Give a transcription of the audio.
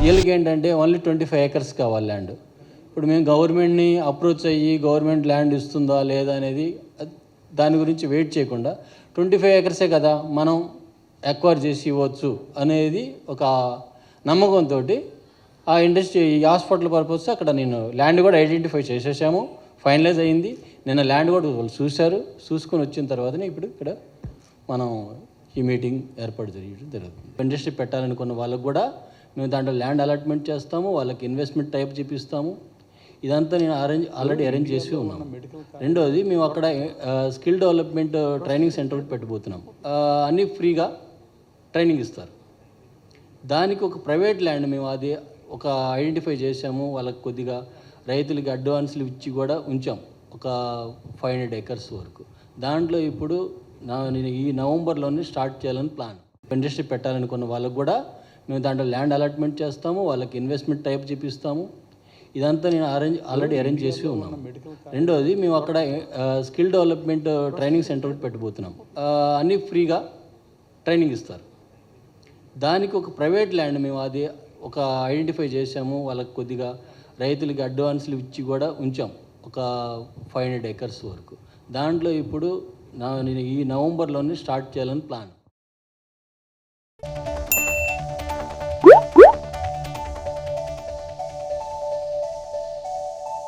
రియల్గా ఏంటంటే only twenty five acres కావాలి ల్యాండ్ ఇప్పుడు మేము గవర్నమెంట్ని అప్రోచ్ అయ్యి గవర్నమెంట్ ల్యాండ్ ఇస్తుందా లేదా అనేది దాని గురించి వెయిట్ చేయకుండా ట్వంటీ ఫైవ్ ఏకర్సే కదా మనం ఎక్వైర్ చేసి ఇవ్వచ్చు అనేది ఒక నమ్మకంతో ఆ ఇండస్ట్రీ ఈ హాస్పిటల్ పర్పస్ అక్కడ నేను ల్యాండ్ కూడా ఐడెంటిఫై చేసేసాము. ఫైనలైజ్ అయింది. నిన్న ల్యాండ్ కూడా వాళ్ళు చూశారు. చూసుకొని వచ్చిన తర్వాతనే ఇప్పుడు ఇక్కడ మనం ఈ మీటింగ్ ఏర్పాటు జరిగి జరుగుతుంది. ఇండస్ట్రీ పెట్టాలనుకున్న వాళ్ళకు కూడా మేము దాంట్లో ల్యాండ్ అలాట్మెంట్ చేస్తాము వాళ్ళకి ఇన్వెస్ట్మెంట్ టైప్ చూపిస్తాము. ఇదంతా నేను అరేంజ్ ఆల్రెడీ అరేంజ్ చేసి ఉన్నాను రెండోది మేము అక్కడ స్కిల్ డెవలప్మెంట్ ట్రైనింగ్ సెంటర్ పెట్టబోతున్నాం. అన్నీ ఫ్రీగా ట్రైనింగ్ ఇస్తారు. దానికి ఒక ప్రైవేట్ ల్యాండ్ మేము అది ఒక ఐడెంటిఫై చేసాము వాళ్ళకి కొద్దిగా రైతులకి అడ్వాన్స్లు ఇచ్చి కూడా ఉంచాం. ఒక ఫైవ్ హండ్రెడ్ ఎకర్స్ వరకు. దాంట్లో ఇప్పుడు నా నేను ఈ నవంబర్లోనే స్టార్ట్ చేయాలని ప్లాన్ ఇండస్ట్రీ పెట్టాలనుకున్న వాళ్ళకు కూడా మేము దాంట్లో ల్యాండ్ అలాట్మెంట్ చేస్తాము వాళ్ళకి ఇన్వెస్ట్మెంట్ టైప్ చూపిస్తాము. ఇదంతా నేను అరేంజ్ ఆల్రెడీ అరేంజ్ చేసి ఉన్నాను రెండోది మేము అక్కడ స్కిల్ డెవలప్మెంట్ ట్రైనింగ్ సెంటర్ పెట్టబోతున్నాం అన్నీ ఫ్రీగా ట్రైనింగ్ ఇస్తారు. దానికి ఒక ప్రైవేట్ ల్యాండ్ మేము అది ఒక ఐడెంటిఫై చేసాము వాళ్ళకి కొద్దిగా రైతులకి అడ్వాన్స్లు ఇచ్చి కూడా ఉంచాం. ఒక ఫైవ్ హండ్రెడ్ ఎకర్స్ వరకు. దాంట్లో ఇప్పుడు నా నేను ఈ నవంబర్లోనే స్టార్ట్ చేయాలని ప్లాన్.